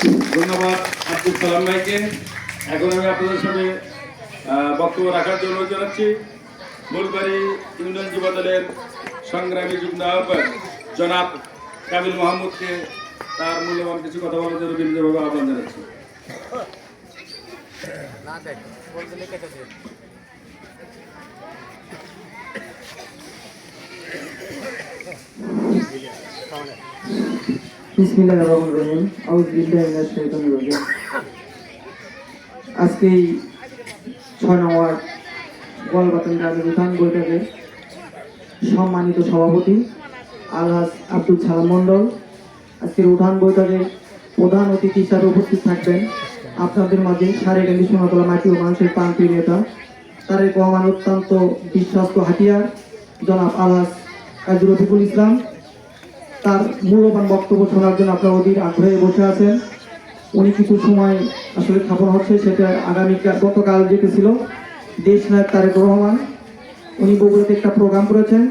ধন্যবাদ আব্দুল সালাম ভাইকে। এখন আমি আপনাদের সামনে বক্তব্য রাখার জন্য অনুরোধ জানাচ্ছি ফুলবাড়ি ইউনিয়ন যুব দলের সংগ্রামী যুগ্ম আহ্বায়ক জনাব কাবিল মাহমুদকে তার মূল্যবান কিছু কথা বলার জন্য বিনীতভাবে আহ্বান জানাচ্ছি। আজকে এই ছয় নম্বর গোয়ালবাতন গ্রামের বৈঠকে সম্মানিত সভাপতি আলহাজ আব্দুল সালাম মণ্ডল আজকের উঠান বৈঠকে প্রধান অতিথি হিসাবে উপস্থিত থাকবেন। আপনাদের মাঝে সারে গান্ধী সোনাতলা মাটি ও মানুষের প্রান্তীয় নেতা তারেক রহমান অত্যন্ত বিশ্বস্ত হাতিয়ার। জনাব আলহাজ কাজী রফিকুল ইসলাম তার মূল্যবান বক্তব্য শোনার জন্য আপনারা অধীর আগ্রহে বসে আছেন। উনি কিছু সময় আসলে স্থাপন হচ্ছে, সেটা আগামীকাল গতকাল যেতে ছিল দেশ নায়ক তারেক রহমান। উনি বগুড়াতে একটা প্রোগ্রাম করেছেন।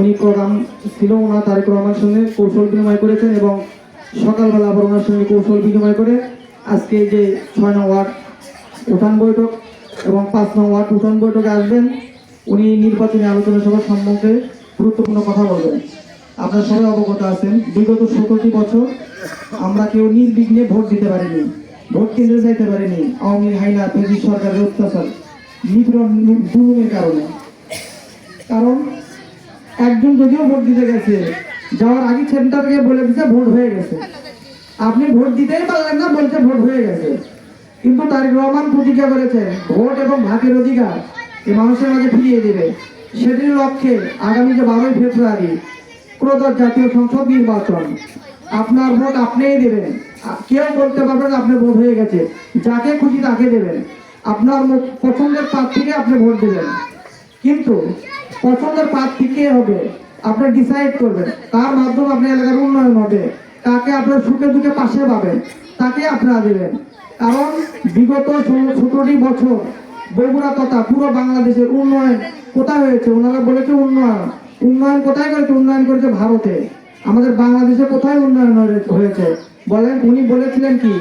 উনি প্রোগ্রাম ছিল ওনার তারেক রহমানের সঙ্গে কৌশল বিনিময় করেছেন এবং সকালবেলা আবার ওনার সঙ্গে কৌশল বিনিময় করে আজকে যে ছয় নং ওয়ার্ড উঠান বৈঠক এবং পাঁচ নং ওয়ার্ড উঠান বৈঠকে আসবেন। উনি নির্বাচনী আলোচনা সভার সম্মুখে গুরুত্বপূর্ণ কথা বলবেন। আপনারা সবাই অবগত আছেন, বিগত সতেরোটি বছর আমরা কেউ নির্বিঘ্নে ভোট দিতে পারিনি, ভোট কেন্দ্রে যাইতে পারিনি, আওয়ামী হাইনা ফেজি সরকারের অত্যাচার, নিপীড়ন জুলুমের কারণে। কারণ একজন যদিও ভোট দিতে গেছে, যাওয়ার আগে সেন্টার থেকে বলে দিচ্ছে ভোট হয়ে গেছে। আপনি ভোট দিতেই পারলেন না, বলছে ভোট হয়ে গেছে। কিন্তু তারেক রহমান প্রতিজ্ঞা করেছে ভোট এবং ভাতের অধিকার এই মানুষের মাঝে ফিরিয়ে দেবে। সেটির লক্ষ্যে আগামী যে বারোই ফেব্রুয়ারি ত্রয়োদশ জাতীয় সংসদ নির্বাচন। আপনার ভোট আপনিই দেবেন। কেউ বলতে পারবেন না আপনার ভোট হয়ে গেছে। যাকে খুশি তাকে দেবেন। আপনার পছন্দের প্রার্থীকে আপনি ভোট দেবেন। কিন্তু পছন্দের প্রার্থী কে হবে? আপনি ডিসাইড করবেন। তার মাধ্যমে আপনার এলাকার উন্নয়ন হবে। তাকে আপনার সুখে দুঃখে পাশে পাবেন। তাকে আপনারা দেবেন। কারণ বিগত ষোলো সতেরোটি বছর বগুড়া তথা পুরো বাংলাদেশের উন্নয়ন কোথায় হয়েছে? ওনারা বলেছে উন্নয়ন। উন্নয়ন কোথায় করেছে? উন্নয়ন করেছে ভারতে। আমাদের বাংলাদেশে কোথায় উন্নয়ন হয়েছে? বলেন, উনি বলেছিলেন কি?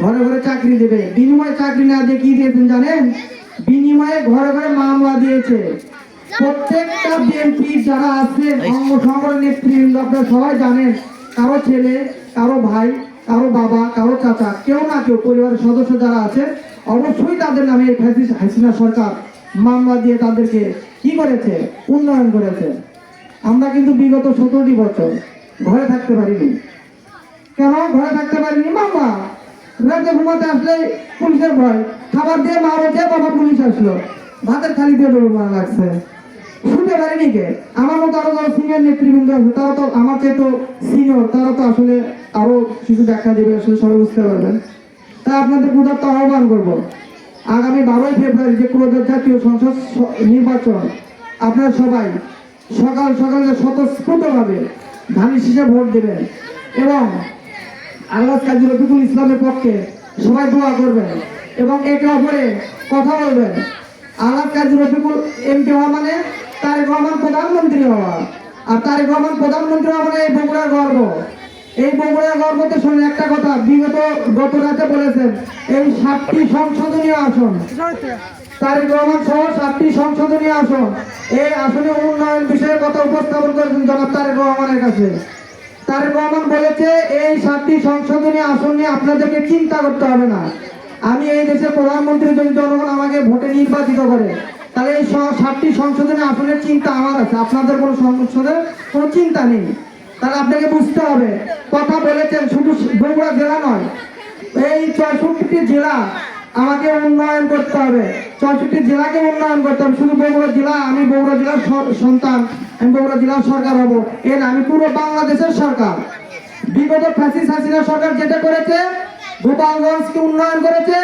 ঘরে ঘরে চাকরি দেবে। বিনিময়ে চাকরি না দিয়ে কি দিয়েছেন জানেন? বিনিময়ে ঘরে ঘরে মামলা দিয়েছে। প্রত্যেকটা বিএনপি যারা আছে সংগঠন নেতৃবৃন্দ, আপনারা সবাই জানেন, কারও ছেলে, কারও ভাই, কারও বাবা, কারও চাচা, কেউ না কেউ, পরিবারের সদস্য যারা আছে, অবশ্যই তাদের নামে এই হাসিনা সরকার মামলা দিয়ে তাদেরকে কি করেছে? উন্নয়ন করেছে। আমরা কিন্তু বিগত সতেরোটি বছর ঘরে থাকতে পারিনি। কেন? ঘরে থাকতে পারিনি মামা। রাতে ঘুমাতে আসলে পুলিশের ভয়। খাবার দিয়ে মা বলছে, বাবা, পুলিশ আসলো। ভাতের থালি দিয়ে ডোর মারা লাগছে। শুনতে পারিনি কে? আমার মতো আরও যারা সিনিয়র নেতৃবৃন্দ আছে, তারা তো আমার চেয়ে তো সিনিয়র তারা তো আসলে আরও কিছু দেখা দেবে, আসলে সবাই বুঝতে পারবেন। তাই আপনাদের উদাত্ত আহ্বান করব। আগামী বারোই ফেব্রুয়ারি যে ক্রোধের জাতীয় সংসদ নির্বাচন, আপনারা সবাই সকাল সকালে স্বতঃস্ফূর্তভাবে ধানের শীষে ভোট দেবেন এবং আল্লাহ কাজী রফিকুল ইসলামের পক্ষে সবাই দোয়া করবেন এবং একে অপরে কথা বলবেন। আল্লাহ কাজী রফিকুল এমপি হওয়া মানে তারেক রহমান প্রধানমন্ত্রী হওয়া আর তারেক রহমান প্রধানমন্ত্রী হওয়া মানে এই বগুড়ার গর্ব। এই বগুড়ার গর্বতে শুনে একটা কথা, বিগত গত রাতে বলেছেন, এই সাতটি সংশোধনীয় আসন তারেক রহমান সহ সাতটি সংশোধনী আসন। এই আসনে উন্নয়ন বিষয়ে কথা উপস্থাপন করেছেন জনাব তারেক রহমানের কাছে। তারেক রহমান বলেছে, এই সাতটি সংশোধনী আসন নিয়ে আপনাদেরকে চিন্তা করতে হবে না। আমি এই দেশের প্রধানমন্ত্রী যদি জনগণ আমাকে ভোটে নির্বাচিত করে, তাহলে এই সাতটি সংশোধনী আসনের চিন্তা আমার আছে। আপনাদের কোনো সংসদের কোনো চিন্তা নেই। তাহলে আপনাকে বুঝতে হবে। কথা বলেছেন শুধু বগুড়া জেলা নয়, এই চৌষট্টি জেলা আমাকে উন্নয়ন করতে হবে। চৌষট্টি জেলাকে উন্নয়ন করতে হবে। শুধু বগুড়া জেলা, আমি বগুড়া জেলার সন্তান, আমি বগুড়া জেলার সরকার হব। এর আমি পুরো বাংলাদেশের সরকার। বিগত ফ্যাসিস হাসিনা সরকার যেটা করেছে, গোপালগঞ্জকে উন্নয়ন করেছে,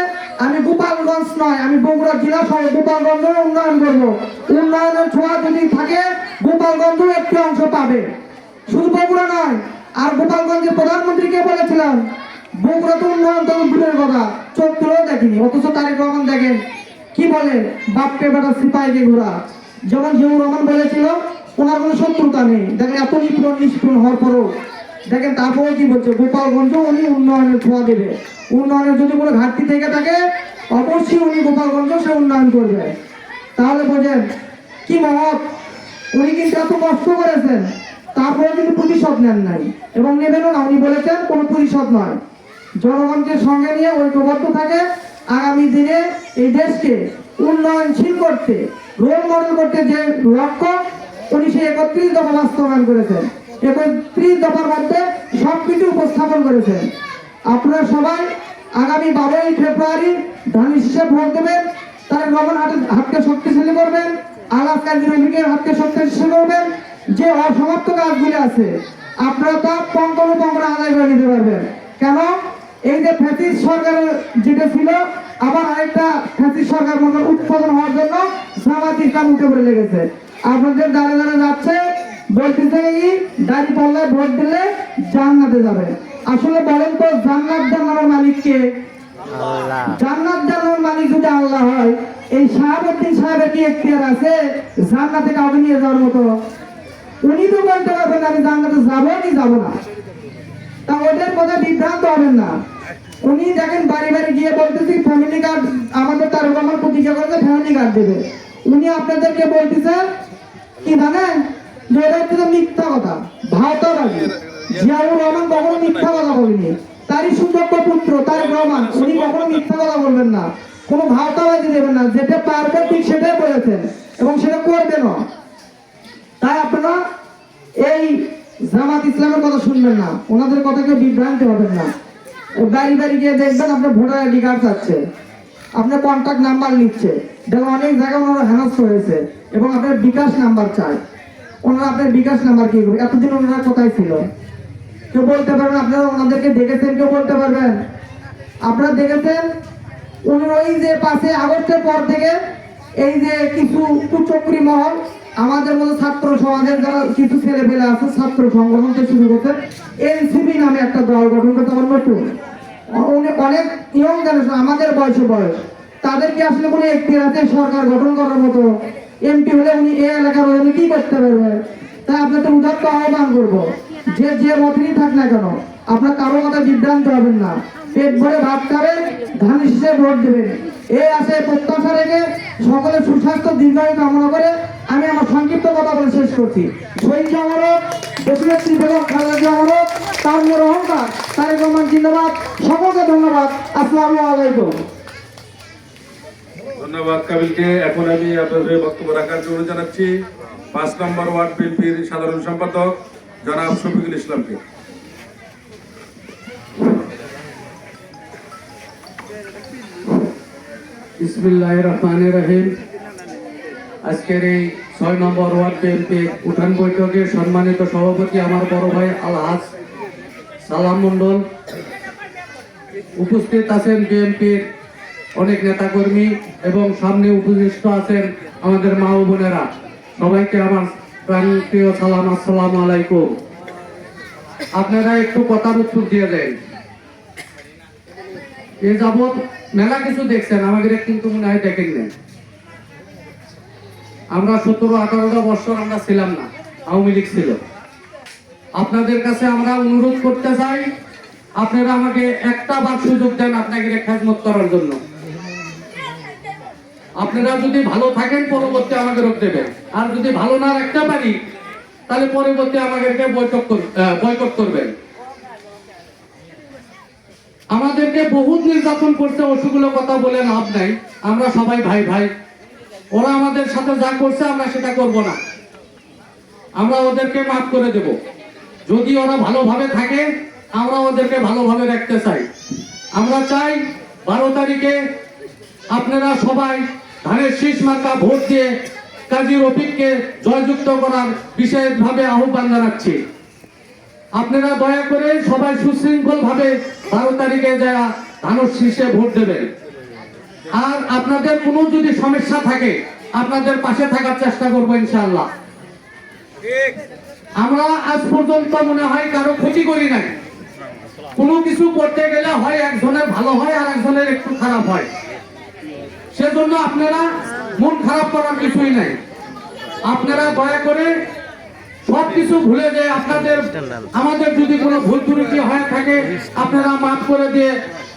আমি গোপালগঞ্জ নয়, আমি বগুড়া জেলা সহ গোপালগঞ্জ উন্নয়ন করব। উন্নয়নের ছোঁয়া যদি থাকে, গোপালগঞ্জও একটি অংশ পাবে। শুধু বগুড়া নয়, আর গোপালগঞ্জের প্রধানমন্ত্রীকে বলেছিলাম? তো উন্নয়ন চোখ তুলেও দেখিনি, অথচ দেখেন। কি বলে বাপকে বেটা সিপাহীকে ঘোরা জিয়াউর রহমান বলেছিল কোনো নেই। দেখেন এত হওয়ার পরও। দেখেন তারপরে কি বলছে? গোপালগঞ্জ উনি উন্নয়নের ছোঁয়া দেবে। উন্নয়নের যদি কোনো ঘাটতি থেকে থাকে, অবশ্যই উনি গোপালগঞ্জ সে উন্নয়ন করবে। তাহলে বোঝেন, কি মহৎ। উনি কিন্তু এত কষ্ট করেছেন। তারপরে কিন্তু প্রতিশোধ নেন নাই। এবং নেবেনও না। উনি বলেছেন, কোনো প্রতিশোধ নয়। জনগণকে সঙ্গে নিয়ে ঐক্যবদ্ধ থাকে। আগামী দিনে এই দেশকে উন্নয়নশীল করতে রোল মডেল করতে যে লক্ষ্য, উনি সেই একত্রিশ দফা বাস্তবায়ন করেছেন। একত্রিশ দফার মধ্যে সবকিছু উপস্থাপন করেছেন। আপনারা সবাই আগামী বারোই ফেব্রুয়ারি ধান হিসেবে ভোট দেবেন, তার রমন হাতে, হাতকে শক্তিশালী করবেন আলাপ কার্যনিকের হাতকে শক্তিশালী করবেন, যে অসমাপ্ত কাজগুলি আছে, আপনারা তা পঙ্কনুপঙ্কন আদায় করে নিতে পারবেন। কেন? এই যে ফ্যাসিস সরকারের যেটা ছিল আবার আরেকটা ফ্যাসিস সরকার মতো উৎপাদন হওয়ার জন্য সামাজিক ইসলাম উঠে পড়ে লেগেছে। আপনাদের দাঁড়ে দাঁড়ে যাচ্ছে বলতেছে এই দাড়ি পাল্লায় ভোট দিলে জান্নাতে যাবে। আসলে বলেন তো জান্নাত জান্নাতের মালিককে জান্নাত জান্নাতের মালিক যদি আল্লাহ হয় এই শাহাবুদ্দিন সাহেবের কি এখতিয়ার আছে? জান্নাতে কাউকে নিয়ে যাওয়ার মতো? উনি তো বলতে পারবেন আমি জান্নাতে যাব কি যাব না। তা ওদের কথা বিভ্রান্ত হবেন না। উনি দেখেন বাড়ি বাড়ি গিয়ে বলতেছি ফ্যামিলি কার্ড আমাদের তার আমার প্রতিজ্ঞা করেছে ফ্যামিলি কার্ড দেবে। উনি আপনাদেরকে বলতেছেন কি জানেন? এটা হচ্ছে মিথ্যা কথা ভাওতাবাজি জিয়াউর রহমান কখনো মিথ্যা কথা বলেনি। তারই সুযোগ্য পুত্র তার রহমান, উনি কখনো মিথ্যা কথা বলবেন না। কোনো ভাওতাবাজি দেবেন না, যেটা পারবে ঠিক সেটাই বলেছেন এবং সেটা করবেনও তাই আপনারা এই জামাত ইসলামের কথা শুনবেন না, ওনাদের কথা কেউ বিভ্রান্তি হবেন না। বাড়ি বাড়ি গিয়ে দেখবেন আপনার ভোটার আইডি কার্ড চাচ্ছে আপনার কন্ট্যাক্ট নাম্বার নিচ্ছে। দেখো অনেক জায়গায় ওনারা হেনস্থ হয়েছে এবং আপনার বিকাশ নাম্বার চায় ওনারা আপনার বিকাশ নাম্বার কি করবে? এতদিন ওনারা কোথায় ছিল? কেউ বলতে পারবেন আপনারা ওনাদেরকে দেখেছেন, কেউ বলতে পারবেন আপনারা দেখেছেন, উনি ওই যে পাশে আগস্টের পর থেকে এই যে কিছু কুচক্রি মহল আমাদের মতো ছাত্র সমাজের যারা কিছু ছেলে পেলে আছে, ছাত্র সংগঠন থেকে শুরু করতে এনসিপি নামে একটা দল গঠন করতে নতুন উনি অনেক ইয়ং জেনারেশন আমাদের বয়স বয়স তাদেরকে আসলে কোনো একটি আছে সরকার গঠন করার মতো এমপি হলে উনি এ এলাকার উনি কি করতে পারবে? তাই আপনাদের উদাত্ত আহ্বান করব, যে যে মতেরই থাক না কেন, আপনার কারও কথা বিভ্রান্ত হবেন না। পেট ভরে ভাত খাবেন, ধান হিসেবে ভোট দেবেন। এই আছে প্রত্যাশা রেখে সকলে সুস্বাস্থ্য, দীর্ঘায়ু কামনা করে আমি আমার সংক্ষিপ্ত কথা বলে শেষ করছি। শহীদ জামানত দেশনেত্রী বেগম খালেদা জামানত তার মোর অহংকার তারেক রহমান জিন্দাবাদ। সকলকে ধন্যবাদ। আসসালামু আলাইকুম। ধন্যবাদ কাবিলকে। এখন আমি আপনাদের বক্তব্য রাখার জন্য জানাচ্ছি। পাঁচ নম্বর ওয়ার্ড বিএনপির সাধারণ সম্পাদক জনাব শফিকুল ইসলামকে। ইসমিল্লাহ রহমান রহিম। আজকের এই ছয় নম্বর ওয়ার্ড বিএনপির উঠান বৈঠকে সম্মানিত সভাপতি আমার বড় ভাই আলহাজ সালাম মন্ডল উপস্থিত আছেন বিএনপির অনেক নেতাকর্মী এবং সামনে উপস্থিত আছেন আমাদের মা ও বোনেরা। সবাইকে আমার প্রাণপ্রিয় সালাম, আসসালাম আলাইকুম। আপনারা একটু কথার উত্তর দিয়ে দেন। এ যাবৎ মেলা কিছু দেখছেন, আমাদের কিন্তু মনে হয় দেখেন নাই আমরা সতেরো, আঠারোটা বছর আমরা ছিলাম না, আওয়ামী লীগ ছিল। আপনাদের কাছে আমরা অনুরোধ করতে চাই, আপনারা আমাকে একটা বার সুযোগ দেন আপনাকে খেদমত করার জন্য। আপনারা যদি ভালো থাকেন, পরবর্তী আমাকে রোগ দেবেন। আর যদি ভালো না রাখতে পারি, তাহলে পরবর্তী আমাদেরকে বৈঠক বয়কট করবেন। আমাদেরকে বহুত নির্যাতন করছে ওষুধগুলো কথা বলে লাভ নাই। আমরা সবাই ভাই ভাই ওরা আমাদের সাথে যা করছে, আমরা সেটা করব না। আমরা ওদেরকে মাফ করে দেব। যদি ওরা ভালোভাবে থাকে, আমরা ওদেরকে ভালোভাবে রাখতে চাই। আমরা চাই বারো তারিখে আপনারা সবাই ধানের শীষ মার্কা ভোট দিয়ে কাজী রফিককে জয়যুক্ত করার বিশেষভাবে আহ্বান জানাচ্ছি। আপনারা দয়া করে সবাই সুশৃঙ্খল ভাবে বারো তারিখে যারা ধানের শীষে ভোট দেবেন। আর আপনাদের কোনো যদি সমস্যা থাকে আপনাদের পাশে থাকার চেষ্টা করব ইনশাল্লাহ আমরা আজ পর্যন্ত মনে হয় কারও ক্ষতি করি নাই। কোনো কিছু করতে গেলে হয় একজনের ভালো হয় আর একজনের একটু খারাপ হয়। সেজন্য আপনারা মন খারাপ করার কিছুই নাই। আপনারা দয়া করে সব কিছু ভুলে যে আপনাদের আমাদের যদি কোনো ভুল ত্রুটি হয়ে থাকে আপনারা মাফ করে দিয়ে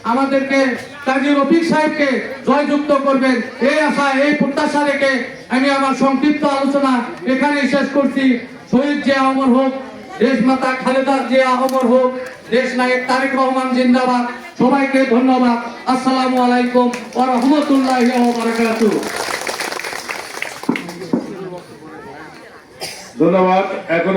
আমাদেরকে কাজী রফিক সাহেবকে জয়যুক্ত করবেন। এই আশা এই প্রত্যাশা রেখে আমি আমার সংক্ষিপ্ত আলোচনা এখানেই শেষ করছি। শহীদ জিয়া অমর হোক, দেশ মাতা খালেদা জিয়া অমর হোক, দেশ নায়ক তারেক রহমান জিন্দাবাদ। সবাইকে ধন্যবাদ। আসসালামু আলাইকুম ওয়া রাহমাতুল্লাহি ধন্যবাদ। এখন